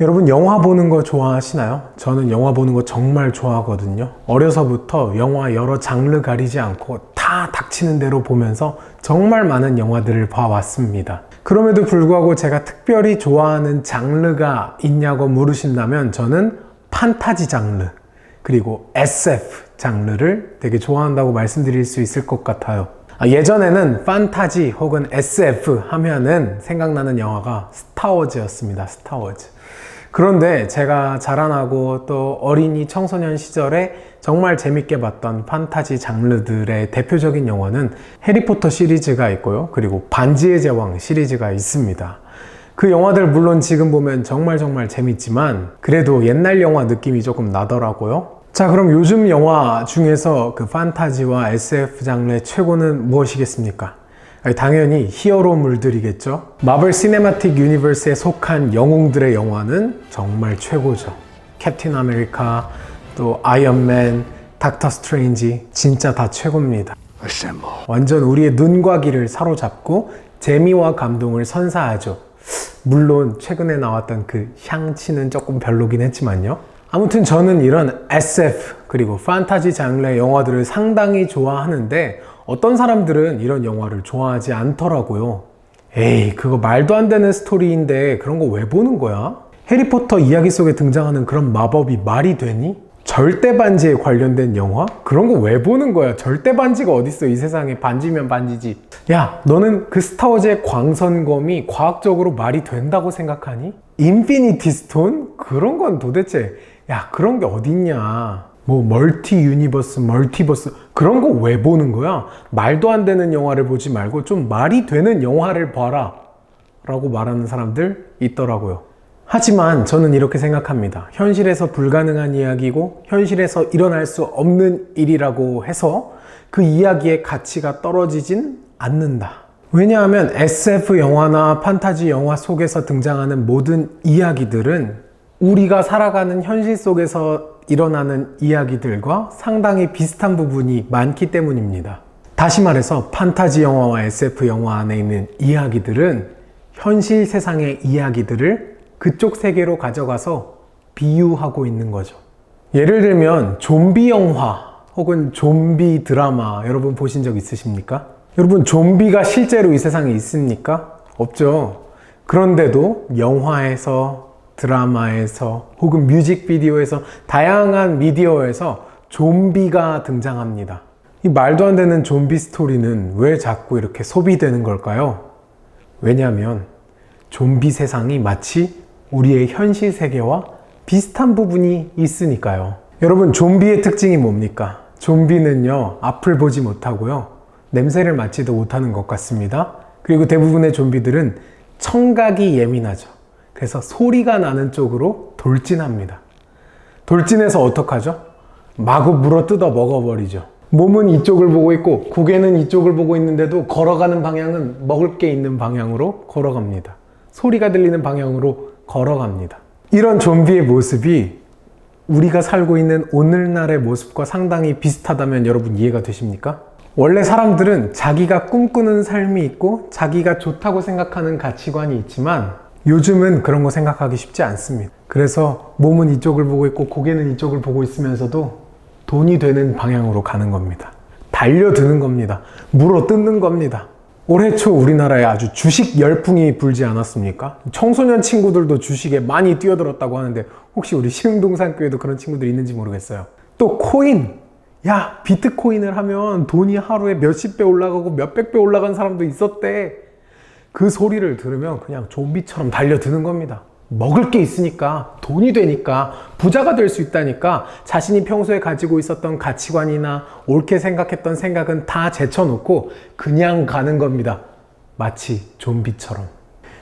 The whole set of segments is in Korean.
여러분 영화 보는 거 좋아하시나요? 저는 영화 보는 거 정말 좋아하거든요. 어려서부터 영화 여러 장르 가리지 않고 다 닥치는 대로 보면서 정말 많은 영화들을 봐왔습니다. 그럼에도 불구하고 제가 특별히 좋아하는 장르가 있냐고 물으신다면 저는 판타지 장르 그리고 SF 장르를 되게 좋아한다고 말씀드릴 수 있을 것 같아요. 아, 예전에는 판타지 혹은 SF 하면은 생각나는 영화가 스타워즈였습니다. 스타워즈. 그런데 제가 자라나고 또 어린이 청소년 시절에 정말 재밌게 봤던 판타지 장르들의 대표적인 영화는 해리포터 시리즈가 있고요. 그리고 반지의 제왕 시리즈가 있습니다. 그 영화들 물론 지금 보면 정말 정말 재밌지만 그래도 옛날 영화 느낌이 조금 나더라고요. 자, 그럼 요즘 영화 중에서 그 판타지와 SF 장르의 최고는 무엇이겠습니까? 당연히 히어로물들이겠죠. 마블 시네마틱 유니버스에 속한 영웅들의 영화는 정말 최고죠. 캡틴 아메리카, 또 아이언맨, 닥터 스트레인지 진짜 다 최고입니다. 완전 우리의 눈과 귀를 사로잡고 재미와 감동을 선사하죠. 물론 최근에 나왔던 그 향치는 조금 별로긴 했지만요. 아무튼 저는 이런 SF 그리고 판타지 장르의 영화들을 상당히 좋아하는데 어떤 사람들은 이런 영화를 좋아하지 않더라고요. 에이, 그거 말도 안 되는 스토리인데 그런 거 왜 보는 거야? 해리포터 이야기 속에 등장하는 그런 마법이 말이 되니? 절대 반지에 관련된 영화? 그런 거 왜 보는 거야? 절대 반지가 어딨어? 이 세상에 반지면 반지지. 야, 너는 그 스타워즈의 광선검이 과학적으로 말이 된다고 생각하니? 인피니티 스톤? 그런 건 도대체 야, 그런 게 어딨냐? 뭐 멀티 유니버스, 멀티버스 그런 거 왜 보는 거야? 말도 안 되는 영화를 보지 말고 좀 말이 되는 영화를 봐라. 라고 말하는 사람들 있더라고요. 하지만 저는 이렇게 생각합니다. 현실에서 불가능한 이야기고 현실에서 일어날 수 없는 일이라고 해서 그 이야기의 가치가 떨어지진 않는다. 왜냐하면 SF 영화나 판타지 영화 속에서 등장하는 모든 이야기들은 우리가 살아가는 현실 속에서 일어나는 이야기들과 상당히 비슷한 부분이 많기 때문입니다. 다시 말해서 판타지 영화와 SF 영화 안에 있는 이야기들은 현실 세상의 이야기들을 그쪽 세계로 가져가서 비유하고 있는 거죠. 예를 들면 좀비 영화 혹은 좀비 드라마 여러분 보신 적 있으십니까? 여러분 좀비가 실제로 이 세상에 있습니까? 없죠. 그런데도 영화에서 드라마에서 혹은 뮤직비디오에서 다양한 미디어에서 좀비가 등장합니다. 이 말도 안 되는 좀비 스토리는 왜 자꾸 이렇게 소비되는 걸까요? 왜냐하면 좀비 세상이 마치 우리의 현실 세계와 비슷한 부분이 있으니까요. 여러분, 좀비의 특징이 뭡니까? 좀비는요, 앞을 보지 못하고요, 냄새를 맡지도 못하는 것 같습니다. 그리고 대부분의 좀비들은 청각이 예민하죠. 그래서 소리가 나는 쪽으로 돌진합니다. 돌진해서 어떡하죠? 마구 물어 뜯어 먹어버리죠. 몸은 이쪽을 보고 있고 고개는 이쪽을 보고 있는데도 걸어가는 방향은 먹을 게 있는 방향으로 걸어갑니다. 소리가 들리는 방향으로 걸어갑니다. 이런 좀비의 모습이 우리가 살고 있는 오늘날의 모습과 상당히 비슷하다면 여러분 이해가 되십니까? 원래 사람들은 자기가 꿈꾸는 삶이 있고 자기가 좋다고 생각하는 가치관이 있지만 요즘은 그런 거 생각하기 쉽지 않습니다. 그래서 몸은 이쪽을 보고 있고 고개는 이쪽을 보고 있으면서도 돈이 되는 방향으로 가는 겁니다. 달려드는 겁니다. 물어 뜯는 겁니다. 올해 초 우리나라에 아주 주식 열풍이 불지 않았습니까? 청소년 친구들도 주식에 많이 뛰어들었다고 하는데 혹시 우리 시흥동산교회도 그런 친구들이 있는지 모르겠어요. 또 코인! 야, 비트코인을 하면 돈이 하루에 몇십 배 올라가고 몇백 배 올라간 사람도 있었대. 그 소리를 들으면 그냥 좀비처럼 달려드는 겁니다. 먹을 게 있으니까, 돈이 되니까, 부자가 될 수 있다니까, 자신이 평소에 가지고 있었던 가치관이나 옳게 생각했던 생각은 다 제쳐놓고 그냥 가는 겁니다. 마치 좀비처럼.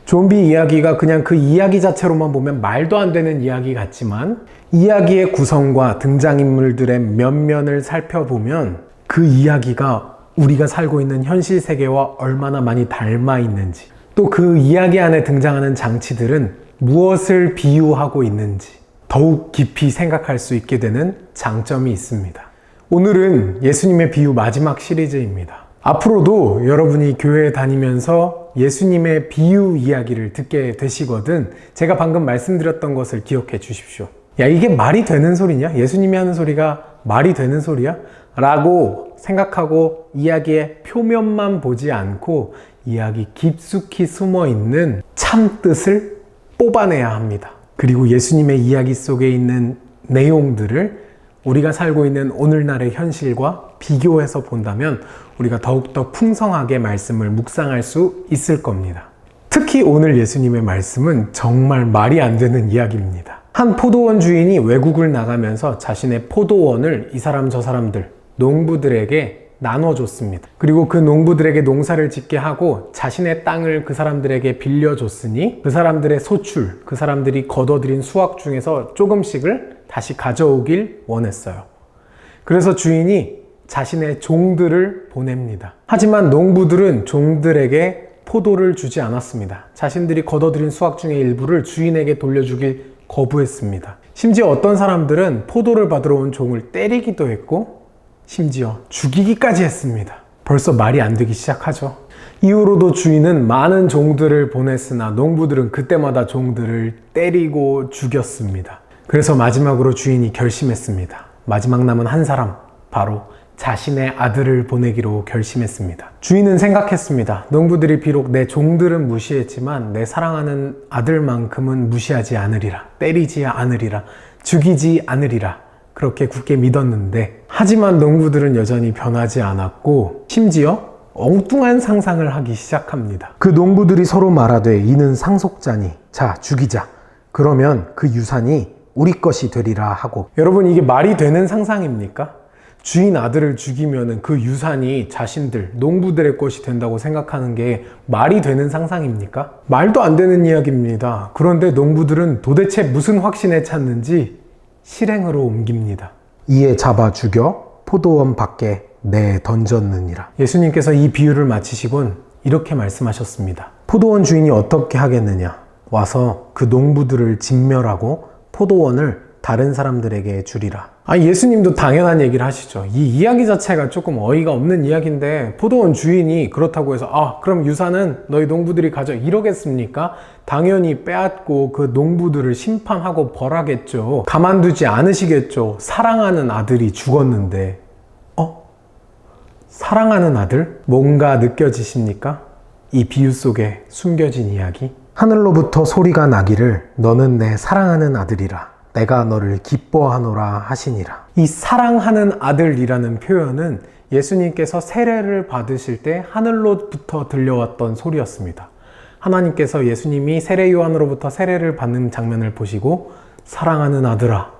좀비 이야기가 그냥 그 이야기 자체로만 보면 말도 안 되는 이야기 같지만, 이야기의 구성과 등장인물들의 면면을 살펴보면 그 이야기가 우리가 살고 있는 현실 세계와 얼마나 많이 닮아 있는지, 또 그 이야기 안에 등장하는 장치들은 무엇을 비유하고 있는지 더욱 깊이 생각할 수 있게 되는 장점이 있습니다. 오늘은 예수님의 비유 마지막 시리즈입니다. 앞으로도 여러분이 교회에 다니면서 예수님의 비유 이야기를 듣게 되시거든 제가 방금 말씀드렸던 것을 기억해 주십시오. 야, 이게 말이 되는 소리냐? 예수님이 하는 소리가 말이 되는 소리야? 라고 생각하고 이야기의 표면만 보지 않고 이야기 깊숙이 숨어 있는 참 뜻을 뽑아내야 합니다. 그리고 예수님의 이야기 속에 있는 내용들을 우리가 살고 있는 오늘날의 현실과 비교해서 본다면 우리가 더욱더 풍성하게 말씀을 묵상할 수 있을 겁니다. 특히 오늘 예수님의 말씀은 정말 말이 안 되는 이야기입니다. 한 포도원 주인이 외국을 나가면서 자신의 포도원을 이 사람 저 사람들, 농부들에게 나눠줬습니다. 그리고 그 농부들에게 농사를 짓게 하고 자신의 땅을 그 사람들에게 빌려줬으니 그 사람들의 소출, 그 사람들이 거둬들인 수확 중에서 조금씩을 다시 가져오길 원했어요. 그래서 주인이 자신의 종들을 보냅니다. 하지만 농부들은 종들에게 포도를 주지 않았습니다. 자신들이 거둬들인 수확 중의 일부를 주인에게 돌려주길 거부했습니다. 심지어 어떤 사람들은 포도를 받으러 온 종을 때리기도 했고 심지어 죽이기까지 했습니다. 벌써 말이 안 되기 시작하죠. 이후로도 주인은 많은 종들을 보냈으나 농부들은 그때마다 종들을 때리고 죽였습니다. 그래서 마지막으로 주인이 결심했습니다. 마지막 남은 한 사람, 바로 자신의 아들을 보내기로 결심했습니다. 주인은 생각했습니다. 농부들이 비록 내 종들은 무시했지만 내 사랑하는 아들만큼은 무시하지 않으리라. 때리지 않으리라. 죽이지 않으리라. 그렇게 굳게 믿었는데 하지만 농부들은 여전히 변하지 않았고 심지어 엉뚱한 상상을 하기 시작합니다. 그 농부들이 서로 말하되 이는 상속자니 자 죽이자. 그러면 그 유산이 우리 것이 되리라 하고 여러분 이게 말이 되는 상상입니까? 주인 아들을 죽이면 그 유산이 자신들, 농부들의 것이 된다고 생각하는 게 말이 되는 상상입니까? 말도 안 되는 이야기입니다. 그런데 농부들은 도대체 무슨 확신에 찼는지 실행으로 옮깁니다. 이에 잡아 죽여 포도원 밖에 내 던졌느니라. 예수님께서 이 비유를 마치시곤 이렇게 말씀하셨습니다. 포도원 주인이 어떻게 하겠느냐? 와서 그 농부들을 진멸하고 포도원을 다른 사람들에게 주리라. 아, 예수님도 당연한 얘기를 하시죠. 이 이야기 자체가 조금 어이가 없는 이야기인데, 포도원 주인이 그렇다고 해서, 아, 그럼 유산은 너희 농부들이 가져 이러겠습니까? 당연히 빼앗고 그 농부들을 심판하고 벌하겠죠. 가만두지 않으시겠죠. 사랑하는 아들이 죽었는데, 어? 사랑하는 아들? 뭔가 느껴지십니까? 이 비유 속에 숨겨진 이야기? 하늘로부터 소리가 나기를 너는 내 사랑하는 아들이라. 내가 너를 기뻐하노라 하시니라. 이 사랑하는 아들이라는 표현은 예수님께서 세례를 받으실 때 하늘로부터 들려왔던 소리였습니다. 하나님께서 예수님이 세례 요한으로부터 세례를 받는 장면을 보시고 사랑하는 아들아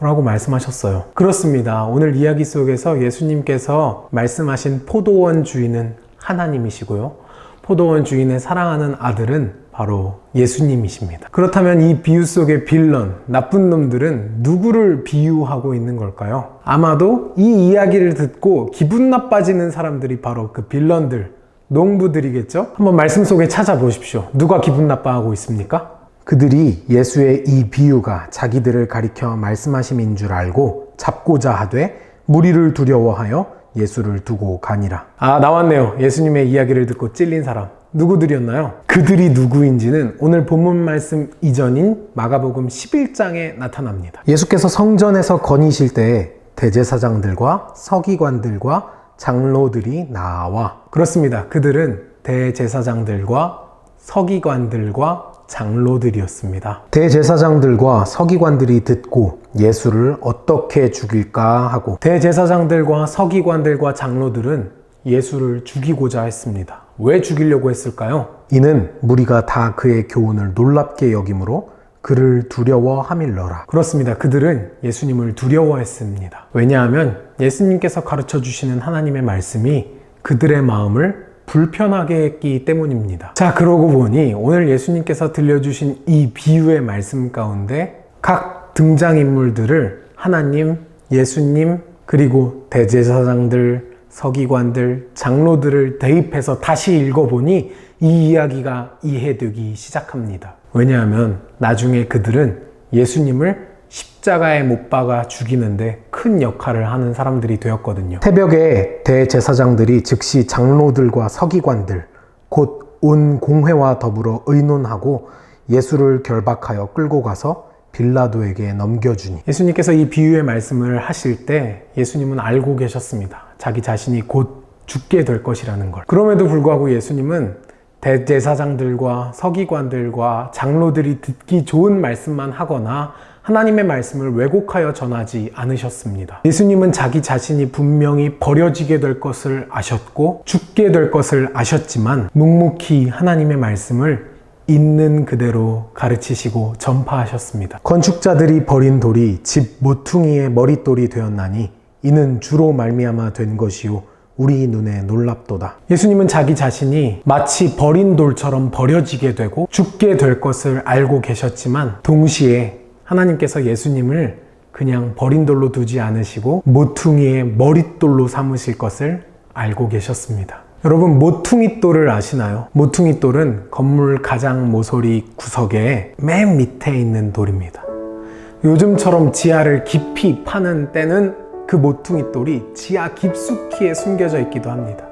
라고 말씀하셨어요. 그렇습니다. 오늘 이야기 속에서 예수님께서 말씀하신 포도원 주인은 하나님이시고요. 포도원 주인의 사랑하는 아들은 바로 예수님이십니다. 그렇다면 이 비유 속의 빌런, 나쁜 놈들은 누구를 비유하고 있는 걸까요? 아마도 이 이야기를 듣고 기분 나빠지는 사람들이 바로 그 빌런들, 농부들이겠죠? 한번 말씀 속에 찾아보십시오. 누가 기분 나빠하고 있습니까? 그들이 예수의 이 비유가 자기들을 가리켜 말씀하심인 줄 알고 잡고자 하되 무리를 두려워하여 예수를 두고 가니라. 아, 나왔네요. 예수님의 이야기를 듣고 찔린 사람. 누구들이었나요? 그들이 누구인지는 오늘 본문 말씀 이전인 마가복음 11장에 나타납니다. 예수께서 성전에서 거니실 때에 대제사장들과 서기관들과 장로들이 나와 그렇습니다. 그들은 대제사장들과 서기관들과 장로들이었습니다. 대제사장들과 서기관들이 듣고 예수를 어떻게 죽일까 하고 대제사장들과 서기관들과 장로들은 예수를 죽이고자 했습니다. 왜 죽이려고 했을까요? 이는 무리가 다 그의 교훈을 놀랍게 여김으로 그를 두려워함일러라. 그렇습니다. 그들은 예수님을 두려워했습니다. 왜냐하면 예수님께서 가르쳐 주시는 하나님의 말씀이 그들의 마음을 불편하게 했기 때문입니다. 자, 그러고 보니 오늘 예수님께서 들려주신 이 비유의 말씀 가운데 각 등장인물들을 하나님, 예수님, 그리고 대제사장들, 서기관들, 장로들을 대입해서 다시 읽어보니 이 이야기가 이해되기 시작합니다. 왜냐하면 나중에 그들은 예수님을 십자가에 못 박아 죽이는데 큰 역할을 하는 사람들이 되었거든요. 새벽에 대제사장들이 즉시 장로들과 서기관들, 곧 온 공회와 더불어 의논하고 예수를 결박하여 끌고 가서 빌라도에게 넘겨주니 예수님께서 이 비유의 말씀을 하실 때 예수님은 알고 계셨습니다. 자기 자신이 곧 죽게 될 것이라는 걸. 그럼에도 불구하고 예수님은 대제사장들과 서기관들과 장로들이 듣기 좋은 말씀만 하거나 하나님의 말씀을 왜곡하여 전하지 않으셨습니다. 예수님은 자기 자신이 분명히 버려지게 될 것을 아셨고 죽게 될 것을 아셨지만 묵묵히 하나님의 말씀을 있는 그대로 가르치시고 전파하셨습니다. 건축자들이 버린 돌이 집 모퉁이의 머릿돌이 되었나니 이는 주로 말미암아 된 것이요 우리 눈에 놀랍도다. 예수님은 자기 자신이 마치 버린 돌처럼 버려지게 되고 죽게 될 것을 알고 계셨지만 동시에 하나님께서 예수님을 그냥 버린 돌로 두지 않으시고 모퉁이의 머릿돌로 삼으실 것을 알고 계셨습니다. 여러분 모퉁이 돌을 아시나요? 모퉁이 돌은 건물 가장 모서리 구석에 맨 밑에 있는 돌입니다. 요즘처럼 지하를 깊이 파는 때는 그 모퉁이 돌이 지하 깊숙이에 숨겨져 있기도 합니다.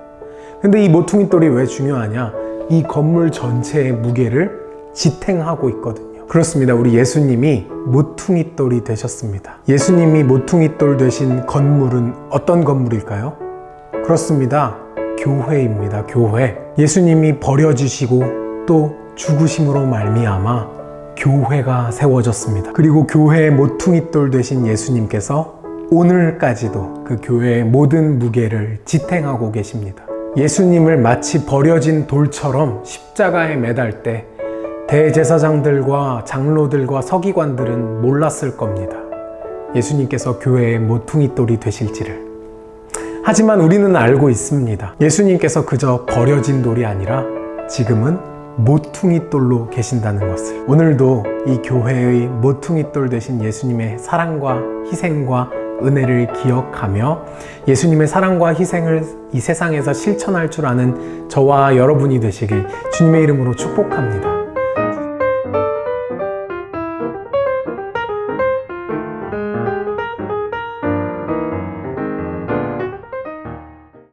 근데 이 모퉁이 돌이 왜 중요하냐? 이 건물 전체의 무게를 지탱하고 있거든요. 그렇습니다. 우리 예수님이 모퉁이 돌이 되셨습니다. 예수님이 모퉁이 돌 되신 건물은 어떤 건물일까요? 그렇습니다. 교회입니다. 교회. 예수님이 버려지시고 또 죽으심으로 말미암아 교회가 세워졌습니다. 그리고 교회의 모퉁이돌 되신 예수님께서 오늘까지도 그 교회의 모든 무게를 지탱하고 계십니다. 예수님을 마치 버려진 돌처럼 십자가에 매달 때 대제사장들과 장로들과 서기관들은 몰랐을 겁니다. 예수님께서 교회의 모퉁이돌이 되실지를. 하지만 우리는 알고 있습니다. 예수님께서 그저 버려진 돌이 아니라 지금은 모퉁이돌로 계신다는 것을. 오늘도 이 교회의 모퉁이돌 되신 예수님의 사랑과 희생과 은혜를 기억하며 예수님의 사랑과 희생을 이 세상에서 실천할 줄 아는 저와 여러분이 되시길 주님의 이름으로 축복합니다.